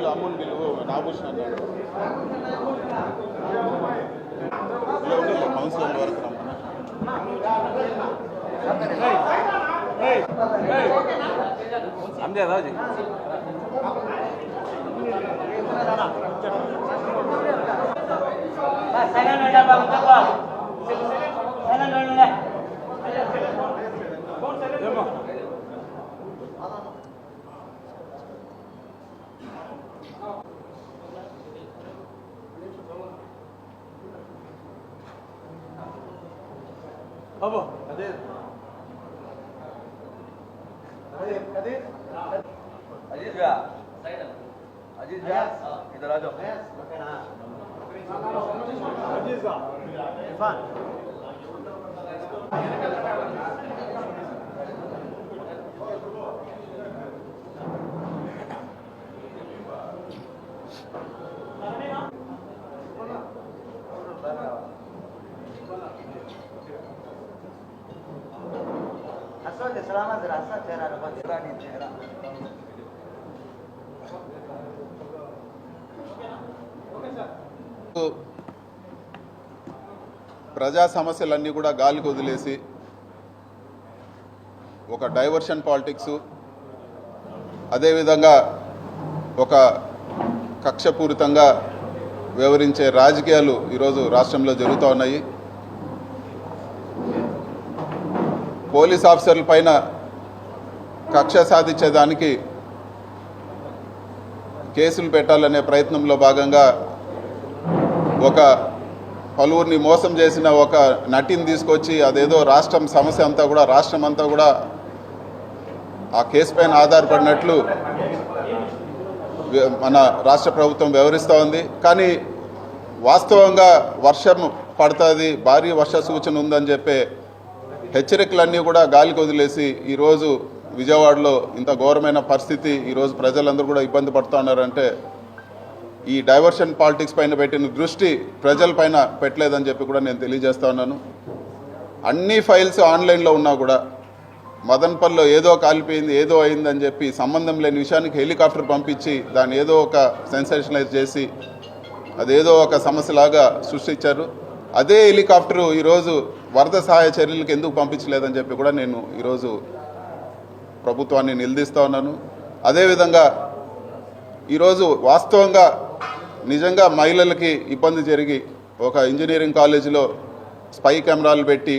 రైతుల amount bill నాభూషణ అన్నాడు councillor వరకు అంతే రాజు సరే ابا قدير قدير قدير عزيز جاء عزيز جاء كده راجع عزيز جاء عرفان ప్రజా సమస్యలన్నీ కూడా గాలికి వదిలేసి ఒక డైవర్షన్ పాలిటిక్స్ అదేవిధంగా ఒక కక్షపూరితంగా వివరించే రాజకీయాలు ఈరోజు రాష్ట్రంలో జరుగుతూ ఉన్నాయి. పోలీస్ ఆఫీసర్ల పైన కక్ష సాధించేదానికి కేసులు పెట్టాలనే ప్రయత్నంలో భాగంగా ఒక పలువురిని మోసం చేసిన ఒక నటిని తీసుకొచ్చి అదేదో రాష్ట్రం సమస్య అంతా కూడా రాష్ట్రం అంతా కూడా ఆ కేసు పైన ఆధారపడినట్లు మన రాష్ట్ర ప్రభుత్వం వ్యవహరిస్తూ ఉంది. కానీ వాస్తవంగా వర్షం పడుతుంది భారీ వర్ష సూచన ఉందని చెప్పే హెచ్చరికలన్నీ కూడా గాలికి వదిలేసి ఈరోజు విజయవాడలో ఇంత ఘోరమైన పరిస్థితి ఈరోజు ప్రజలందరూ కూడా ఇబ్బంది పడుతూ ఉన్నారంటే ఈ డైవర్షన్ పాలిటిక్స్ పైన పెట్టిన దృష్టి ప్రజలపైన పెట్టలేదని చెప్పి కూడా నేను తెలియజేస్తా ఉన్నాను. అన్ని ఫైల్స్ ఆన్లైన్లో ఉన్నా కూడా మదన్పల్లో ఏదో కాలిపోయింది ఏదో అయిందని చెప్పి సంబంధం లేని విషయానికి హెలికాప్టర్ పంపించి దాన్ని ఏదో ఒక సెన్సేషనలైజ్ చేసి అదేదో ఒక సమస్యలాగా సృష్టించారు. అదే హెలికాప్టరు ఈరోజు వరద సహాయ చర్యలకు ఎందుకు పంపించలేదని చెప్పి కూడా నేను ఈరోజు ప్రభుత్వాన్ని నిలదీస్తూ ఉన్నాను. అదేవిధంగా ఈరోజు వాస్తవంగా నిజంగా మహిళలకి ఇబ్బంది జరిగి ఒక ఇంజనీరింగ్ కాలేజీలో స్పై కెమెరాలు పెట్టి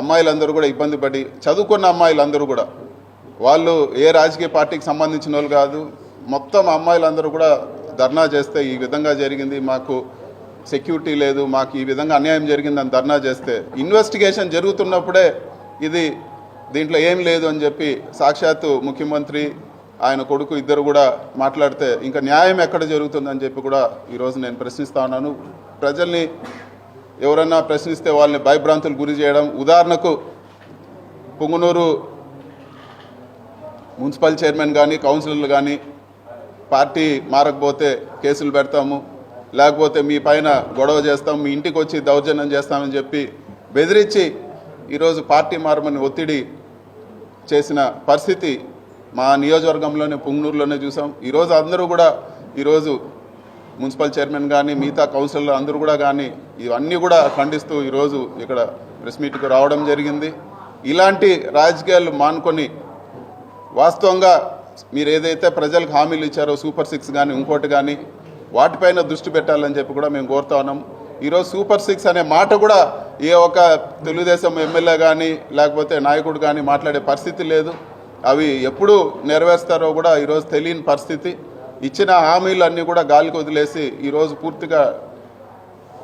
అమ్మాయిలందరూ కూడా ఇబ్బంది పడి చదువుకున్న అమ్మాయిలందరూ కూడా వాళ్ళు ఏ రాజకీయ పార్టీకి సంబంధించిన వాళ్ళు కాదు మొత్తం అమ్మాయిలందరూ కూడా ధర్నా చేస్తే ఈ విధంగా జరిగింది. మాకు సెక్యూరిటీ లేదు మాకు ఈ విధంగా అన్యాయం జరిగిందని ధర్నా చేస్తే ఇన్వెస్టిగేషన్ జరుగుతున్నప్పుడే ఇది దీంట్లో ఏం లేదు అని చెప్పి సాక్షాత్తు ముఖ్యమంత్రి ఆయన కొడుకు ఇద్దరు కూడా మాట్లాడితే ఇంకా న్యాయం ఎక్కడ జరుగుతుందని చెప్పి కూడా ఈరోజు నేను ప్రశ్నిస్తా ఉన్నాను. ప్రజల్ని ఎవరైనా ప్రశ్నిస్తే వాళ్ళని భయభ్రాంతులు గురి చేయడం ఉదాహరణకు పుంగునూరు మున్సిపల్ చైర్మన్ కానీ కౌన్సిలర్లు కానీ పార్టీ మారకపోతే కేసులు పెడతాము. లేకపోతే మీ పైన గొడవ చేస్తాం మీ ఇంటికి వచ్చి దౌర్జన్యం చేస్తామని చెప్పి బెదిరించి ఈరోజు పార్టీ మారమని ఒత్తిడి చేసిన పరిస్థితి మా నియోజకవర్గంలోనే పుంగనూరులోనే చూసాం. ఈరోజు అందరూ కూడా ఈరోజు మున్సిపల్ చైర్మన్ కానీ మిగతా కౌన్సిలర్లు అందరూ కూడా కానీ ఇవన్నీ కూడా ఖండిస్తూ ఈరోజు ఇక్కడ ప్రెస్ మీట్కి రావడం జరిగింది. ఇలాంటి రాజకీయాలు మానుకొని వాస్తవంగా మీరు ఏదైతే ప్రజలకు హామీలు ఇచ్చారో సూపర్ సిక్స్ కానీ ఇంకోటి కానీ వాటిపైన దృష్టి పెట్టాలని చెప్పి కూడా మేము కోరుతా ఉన్నాం. ఈరోజు సూపర్ సిక్స్ అనే మాట కూడా ఏ ఒక్క తెలుగుదేశం ఎమ్మెల్యే కానీ లేకపోతే నాయకుడు కానీ మాట్లాడే పరిస్థితి లేదు. అవి ఎప్పుడు నెరవేరుస్తారో కూడా ఈరోజు తెలియని పరిస్థితి. ఇచ్చిన హామీలు అన్నీ కూడా గాలికి వదిలేసి ఈరోజు పూర్తిగా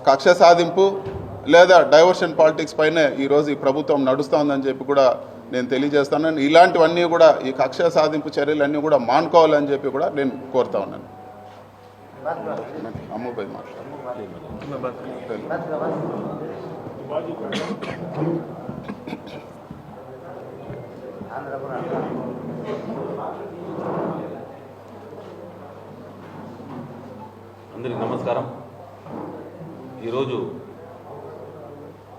కక్ష సాధింపు లేదా డైవర్షన్ పాలిటిక్స్ పైనే ఈరోజు ఈ ప్రభుత్వం నడుస్తోందని చెప్పి కూడా నేను తెలియజేస్తాను. ఇలాంటివన్నీ కూడా ఈ కక్ష సాధింపు చర్యలన్నీ కూడా మానుకోవాలని చెప్పి కూడా నేను కోరుతా ఉన్నాను. అమ్ముబాయి మాట్లాడు నమస్కారం. ఈరోజు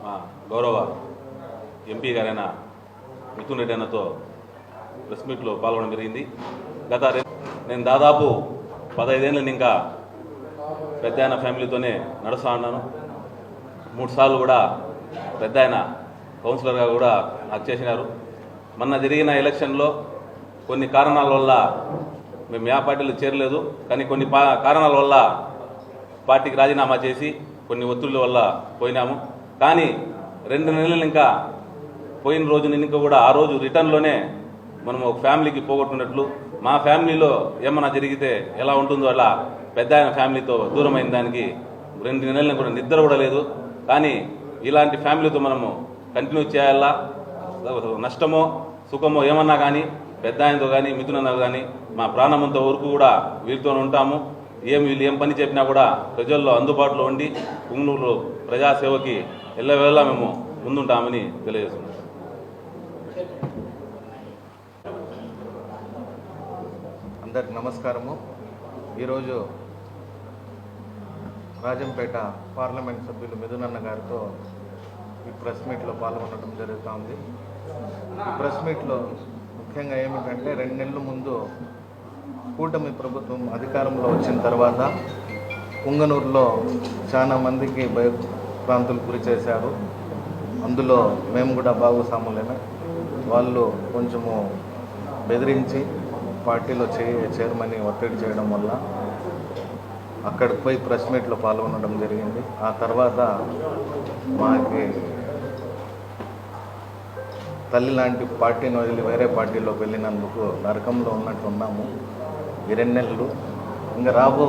మా గౌరవ ఎంపీ గారైన మిథున్ రెడ్డి అన్నతో ప్రెస్ మీట్లో పాల్గొనడం జరిగింది. గత నేను దాదాపు పదహైదేళ్ళని ఇంకా పెద్ద ఆయన ఫ్యామిలీతోనే నడుస్తూ ఉన్నాను. మూడు సార్లు కూడా పెద్ద ఆయన కౌన్సిలర్గా కూడా నాకు చేసినారు. మొన్న జరిగిన ఎలక్షన్లో కొన్ని కారణాల వల్ల మేము యా పార్టీలో చేరలేదు. కానీ కొన్ని పా- కారణాల వల్ల పార్టీకి రాజీనామా చేసి కొన్ని ఒత్తిళ్ళ వల్ల పోయినాము. కానీ రెండు నెలలు ఇంకా పోయిన రోజున ఇంకా కూడా ఆ రోజు రిటర్న్లోనే మనం ఒక ఫ్యామిలీకి పోగొట్టుకున్నట్లు మా ఫ్యామిలీలో ఏమన్నా జరిగితే ఎలా ఉంటుందో అలా పెద్ద ఆయన ఫ్యామిలీతో దూరమైన దానికి రెండు నెలలు కూడా నిద్ర కూడా లేదు. కానీ ఇలాంటి ఫ్యామిలీతో మనము కంటిన్యూ చేయాలా? నష్టమో సుఖమో ఏమన్నా కానీ పెద్ద ఆయనతో కానీ మిథునతో కానీ మా ప్రాణమంత వరకు కూడా వీరితో ఉంటాము. ఏం వీళ్ళు ఏం పని చెప్పినా కూడా ప్రజల్లో అందుబాటులో ఉండి పుంగనూరు ప్రజాసేవకి ఎల్లవేళ మేము ముందుంటామని తెలియజేస్తున్నాం. అందరికి నమస్కారము. ఈరోజు రాజంపేట పార్లమెంట్ సభ్యులు మిథునన్న గారితో ఈ ప్రెస్ మీట్లో పాల్గొనడం జరుగుతుంది ఈ ప్రెస్ మీట్లో ముఖ్యంగా ఏమిటంటే రెండు నెలల ముందు కూటమి ప్రభుత్వం అధికారంలో వచ్చిన తర్వాత పుంగనూరులో చాలా మందికి భయభ్రాంతులు గురి చేశారు. అందులో మేము కూడా భాగస్వాములైన వాళ్ళు కొంచెము బెదిరించి పార్టీలో చే చైర్మన్ ఒత్తిడి చేయడం వల్ల అక్కడికి పోయి ప్రెస్ మీట్లో పాల్గొనడం జరిగింది. ఆ తర్వాత మాకి తల్లి లాంటి పార్టీని వదిలి వేరే పార్టీలోకి వెళ్ళినందుకు నరకంలో ఉన్నట్టున్నాము ఈ రెండు నెలలు. ఇంకా రాబో